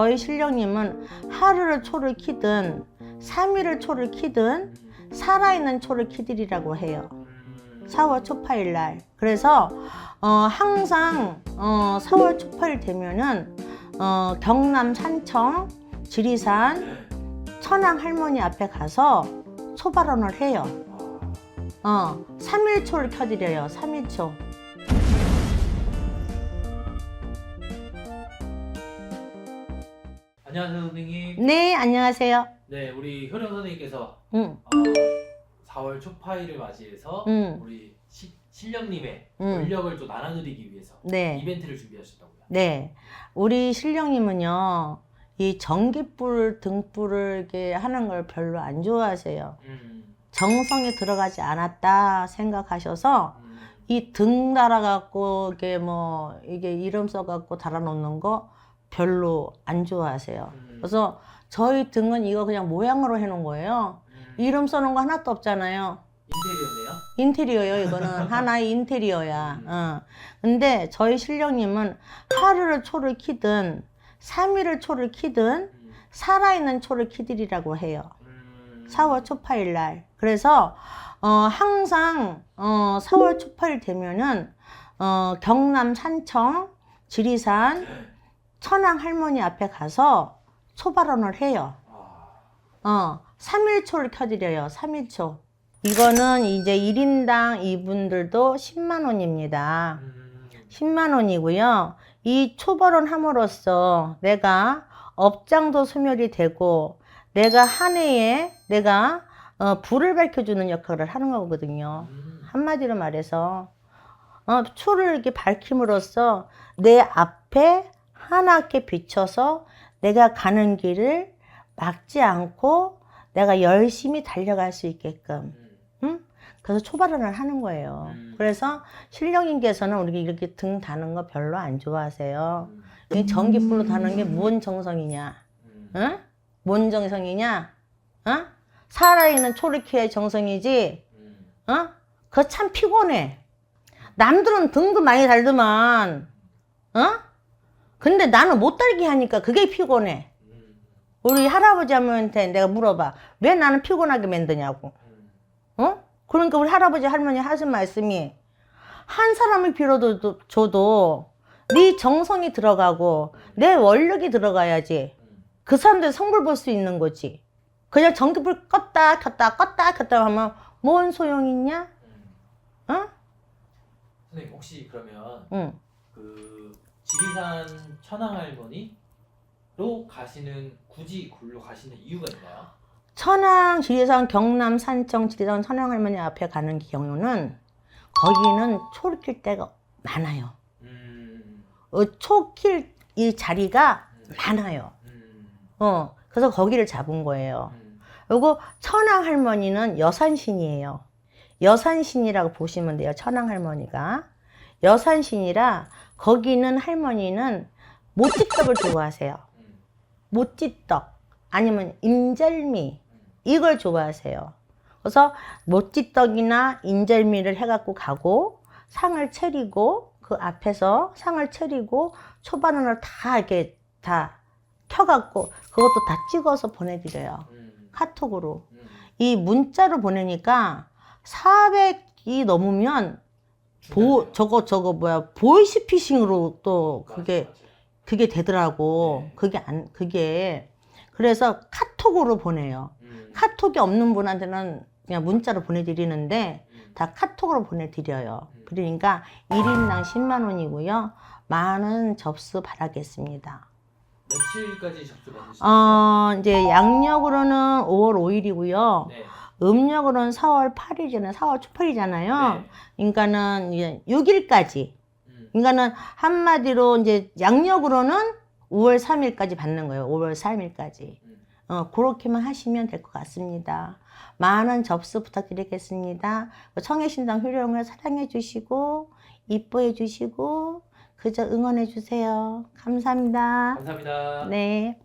저희 신령님은 하루를 초를 키든 3일을 초를 키든 살아있는 초를 키들이라고 해요. 4월 초파일 날. 그래서 어, 항상 어, 4월 초파일 되면은 어, 경남 산청 지리산 천왕 할머니 앞에 가서 초발언을 해요. 어, 3일초를 켜드려요. 3일초. 안녕하세요 선생님. 네, 안녕하세요. 네, 우리 효령 선생님께서 응, 어, 4월 초파일을 맞이해서 응, 우리 시, 신령님의 응. 권력을 좀 나눠드리기 위해서 네. 이벤트를 준비하셨다고요. 네. 우리 신령님은요, 이 전기불, 등불을 이렇게 하는 걸 별로 안 좋아하세요. 음, 정성에 들어가지 않았다 생각하셔서 음, 이 등 달아갖고 이게 뭐 이게 이름 써갖고 달아놓는 거 별로 안 좋아하세요. 음, 그래서 저희 등은 이거 그냥 모양으로 해놓은 거예요. 음. 이름 써놓은 거 하나도 없잖아요. 인테리어네요. 인테리어요, 이거는. 하나의 인테리어야. 음. 어. 근데 저희 신령님은 하루를 초를 키든 3일을 초를 키든 음, 살아있는 초를 키들이라고 해요. 음, 4월 초파일 날. 그래서 어, 항상 어, 4월 초파일 되면은 어, 경남 산청 지리산 천왕 할머니 앞에 가서 초발언을 해요. 아, 어, 3일초를 켜드려요. 3일초. 이거는 이제 1인당 이분들도 10만 원입니다. 음, 10만 원이고요. 이 초벌은 함으로써 내가 업장도 소멸이 되고 내가 한 해에 내가 어, 불을 밝혀주는 역할을 하는 거거든요. 음, 한마디로 말해서 어, 초를 이렇게 밝힘으로써 내 앞에 하나께 비춰서 내가 가는 길을 막지 않고 내가 열심히 달려갈 수 있게끔 음, 응? 그래서 초발언을 하는 거예요. 음. 그래서 신령님께서는 우리 이렇게 등 다는 거 별로 안 좋아하세요. 음, 이 전기불로 다는 게뭔 정성이냐? 음, 응? 뭔 정성이냐? 어? 살아있는 키워야 정성이지? 음, 어? 그거 참 피곤해. 남들은 등도 많이 달더만, 어? 근데 나는 못 달게 하니까 그게 피곤해. 음, 우리 할아버지한테 내가 물어봐. 왜 나는 피곤하게 만드냐고. 음, 어? 그러니까 우리 할아버지 할머니 하신 말씀이 한 사람을 빌어도 줘도 네 정성이 들어가고 내 원력이 들어가야지 음. 그 사람들 성불 볼 수 있는 거지. 그냥 전기불 껐다 켰다 껐다 켰다 하면 뭔 소용 있냐? 음. 어? 선생님 혹시 그러면 응. 그 지리산 천왕 할머니로 가시는 굳이 굴로 가시는 이유가 있나요? 천왕 지리산 경남 산청 지리산 천왕 할머니 앞에 가는 경우는 거기는 초를 킬 때가 많아요. 음, 어, 초킬 이 자리가 음, 많아요. 음, 어, 그래서 거기를 잡은 거예요. 음, 그리고 천왕 할머니는 여산신이에요. 여산신이라고 보시면 돼요. 천왕 할머니가. 여산신이라 거기는 할머니는 모찌떡을 좋아하세요. 음, 모찌떡 아니면 인절미 이걸 좋아하세요. 그래서 모찌떡이나 인절미를 해갖고 가고 상을 차리고 그 앞에서 상을 차리고 초반원을 다 이렇게 다 켜갖고 그것도 다 찍어서 보내드려요. 음, 카톡으로. 음, 이 문자로 보내니까 400이 넘으면 보 저거 저거 뭐야 보이스피싱으로 또 맞아, 그게 맞아. 그게 되더라고. 네. 그게 안 그게 그래서 카톡으로 보내요. 음, 카톡이 없는 분한테는 그냥 문자로 보내드리는데 음, 다 카톡으로 보내드려요. 음. 그러니까 1인당 10만 원이고요. 많은 접수 바라겠습니다. 며칠까지 접수 받으시나요? 어, 이제 양력으로는 5월 5일이고요. 네. 음력으로는 4월 8일이잖아요. 4월 초팔이잖아요. 네. 그러니까는 이제 6일까지. 음, 그러니까는 한마디로 이제 양력으로는 5월 3일까지 받는 거예요. 5월 3일까지. 음. 어, 그렇게만 하시면 될 것 같습니다. 많은 접수 부탁드리겠습니다. 청해신당 효령을 사랑해 주시고, 이뻐해 주시고, 그저 응원해 주세요. 감사합니다. 감사합니다. 네.